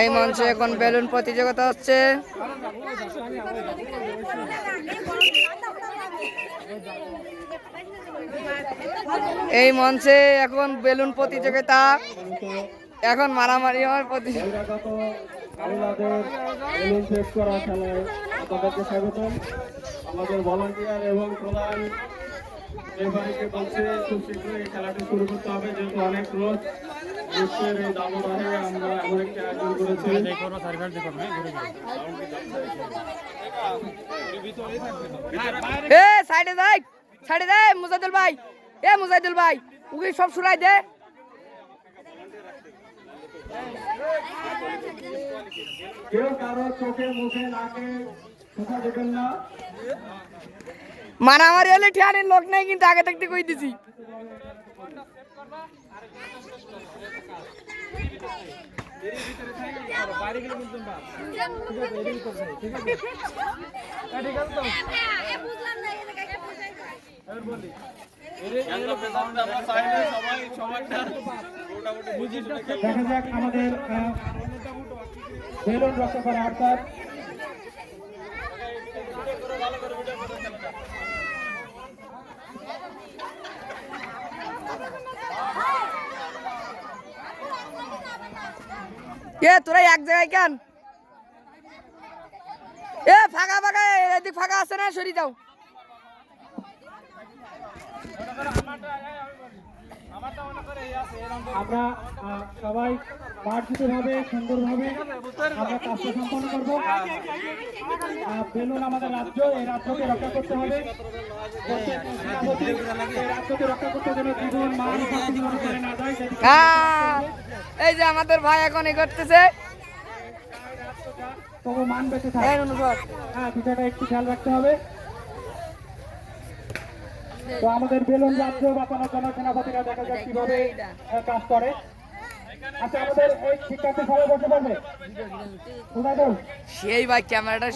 এই মঞ্চে এখন বেলুন প্রতিযোগিতা হচ্ছে। এই মঞ্চে এখন বেলুন প্রতিযোগিতা। এখন মারামারি খুব শীঘ্রই খেলাটি শুরু করতে হবে, যেহেতু অনেক রোজ গ্রীষ্মের এই দাবদাহে আমরা এমন একটি আয়োজন করেছি। এ সাইডে যাই সাইডে দে মুজাদুল ভাই। এ মুজাদুল ভাই উকি সব শুনাই দে। কেউ কারও চোখে মুখে নাকে কোথা দেবেন না। মারামারি হলে ঠিয়ানির লোক নেই কিন্তু আগে থাকতে কই দিছি? দেখা যাক আমাদের বেলুন রক্ষা করা অর্থাৎ এ তোরা এক জায়গায় কেন? এ ফাঁকা ফাঁকা এদিক ফাঁকা আছে না? সরি যাও আমরা সবাই মার্জিতভাবে সুন্দরভাবে আমরা কাজটা সম্পন্ন করব। বেলুন আমাদের রাজ্য এই রাজ্যকে রক্ষা করতে হবে। এই রাজ্যকে রক্ষা করতে যেন জীবন মান করে না যায় এই যে আমাদের ভাই এখন এ করতেছে। তবু মান বেঁচে থাকে। অনুভব। হ্যাঁ বিষয়টা একটু খেয়াল রাখতে হবে। তো আমাদের বেলুন রাজ্য বাঁচানোর জন্য সেনাপতিরা দেখা যাক কীভাবে কাজ করে। আচ্ছা আমাদের এই শিক্ষার্থী সবাই বসে পড়বে? সেই ভাই ক্যামেরাটা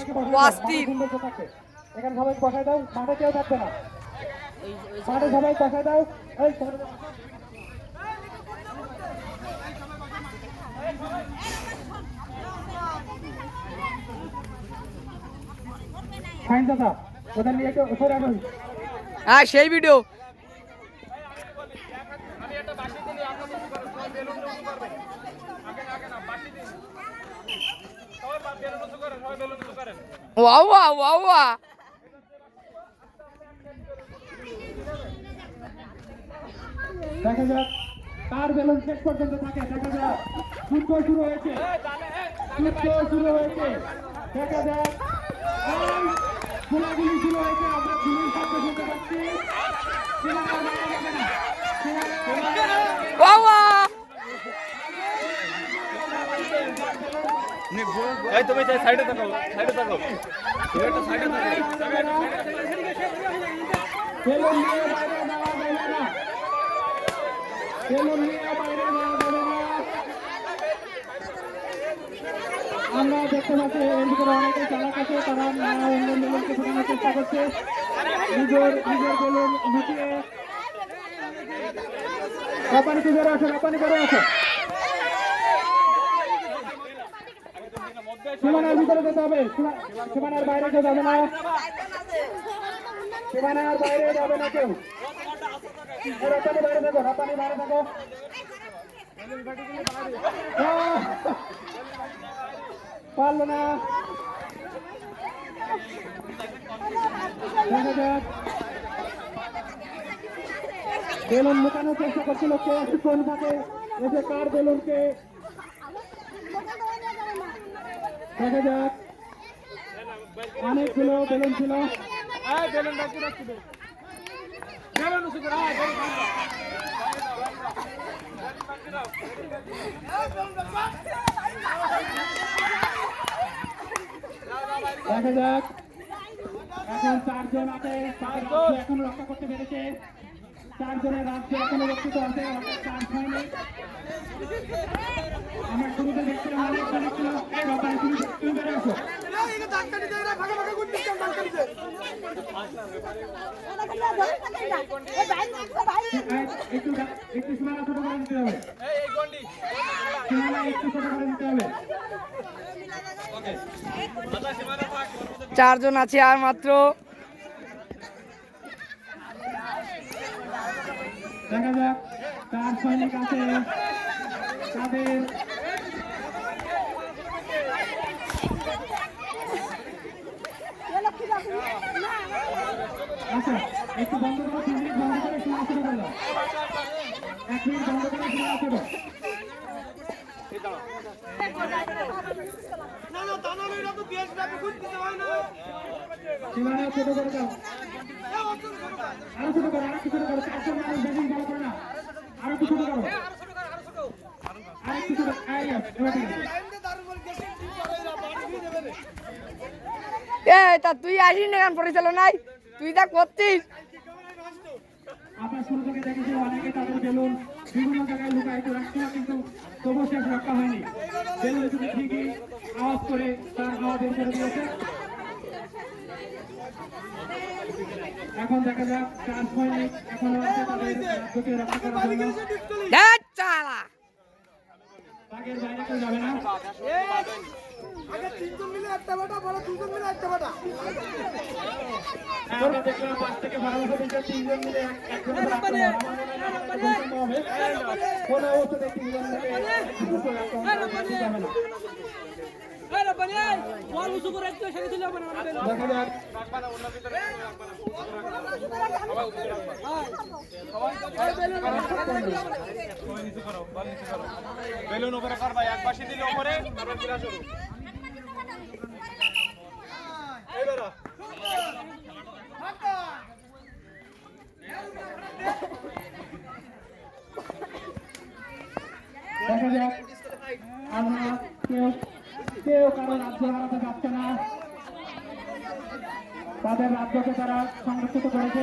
অস্থির এখানে সবাই বসায় দাও মাঠে কেউ থাকবে না। মাঠে সবাই বসায় দাও। এই সবাই দাদা ওদের নিয়ে একটু সরে আসুন। হ্যাঁ সেই ভিডিও ওয়া ওয়া ওয়া ওয়া দেখা যাক বেলুন শেষ পর্যন্ত থাকে, দেখা যাক। শুরু হয়েছে শুরু হয়েছে, দেখা যাক। গোলাগুলি শুরু হয়েছে আমরা গুলির শব্দ শুনতে পাচ্ছি এই তুমি তাই সাইডে থাকো সাইডে থাকো। তুমি একটা সাইডে থাকো। নিয়ে বাইরে না। আমরা দেখতে পাচ্ছি এর ভিতরে অনেকে চালাক আছে তারা নানা অন্য বেলুনকে ফোটানোর চেষ্টা করছে। নিজের নিজের বেলুন লুকিয়ে রাপানি কি বেরো আসো রাপানি বেরো আসো সীমানার ভিতরে যেতে হবে। সীমানার বাইরে কেউ যাবে না। সীমানার বাইরে যাবে না কেউ। রাপানি বাইরে থাকো রাপানি বাইরে থাকো! পারল না। বেলুন লুকানোর চেষ্টা করছিল কে, কোন ফাঁকে এসে কার বেলুনকে? দেখা যাক। অনেকগুলো বেলুন ছিল। দেখা যাক। এখন চারজন আছে এখনও রক্ষা করতে পেরেছে। চারজনের রাজ্য এখনও রক্ষিত আছে চার হয়নি আমরা শুরুতে দেখছিলাম অনেক অনেক ব্যাপারে তুমি তুমি বেড়ে আসো একটু একটু সীমানা ছোট করে দিতে হবে। চারজন আছে আর মাত্র। দেখা যাক, চার সৈনিক আছে। তাদের আচ্ছা একটু বন্ধ করো মিনিট বন্ধ করে দাও এক মিনিট বন্ধ করে ছোট সীমানা ছোট করে দাও। আরও ছোট করো আরও ছোট করো চারশো মানুষ বেশি বড় করে না। আরও ছোট করো। আর ছোট এই, এবার ঠিক আছে। এ তা তুই আসিস না গান পরিচালনায়? তুই তা করছিস আমরা শুরু থেকে দেখেছি অনেকে তাদের বেলুন বিভিন্ন জায়গায় লুকায়িত রাখছিল কিন্তু তবু শেষ রক্ষা হয়নি বেলুন ঠিকই আওয়াজ করে তার বের করে দিয়েছে এখন দেখা যাক চার আছে তাদের রক্ষা করার জন্য বাইরে কেউ যাবে না হ্যাঁ, আমরা দেখলাম পাঁচ থেকে বারো বছর তিনজন মিলে এক- একজনের আক্রমণ। আমার মনে হয়। কোনো অবস্থাতে তিনজন মিলে যাক। বেলুন উপরে কর ভাই এক পাশে দিলে উপরে তারপর ফিরা শুরু এই বেরো দেখা যাক আমরা কেউ কেউ কারও রাজ্য হারাতে যাচ্ছে না তাদের রাজ্যকে তারা সংরক্ষিত করেছে।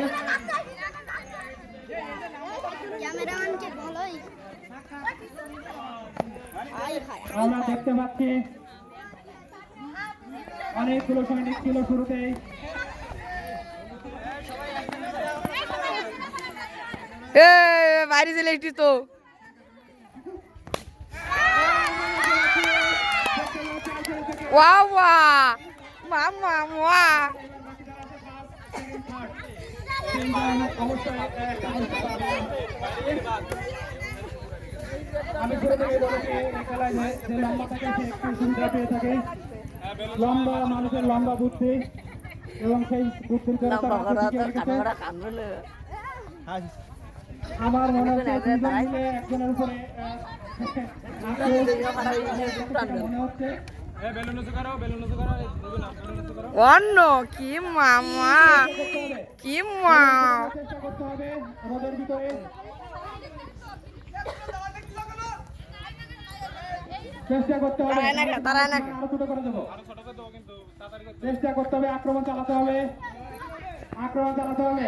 আমরা দেখতে পাচ্ছি অনেকগুলো সৈনিক ছিল শুরুতেই। এ বাইরে চলে এসছিস তো। ওয়া ওয়া। মামা ওয়া। অবশ্যই একটা অবস্থা পাবে। আমি শুরু থেকে বলেছি এই খেলায় যে যে লম্বা থাকে সে একটু সুবিধা পেয়ে থাকে লম্বা মানুষের লম্বা বুদ্ধি এবং সেই বুদ্ধির জন্য। আমার মনে হচ্ছে দুজন মিলে একজনের উপরে মনে হচ্ছে অন্য কি মামা করতে হবে কি মা চেষ্টা করতে হবে। আরও ছোট করে দেবো। চেষ্টা করতে হবে আক্রমণ চালাতে হবে। আক্রমণ চালাতে হবে।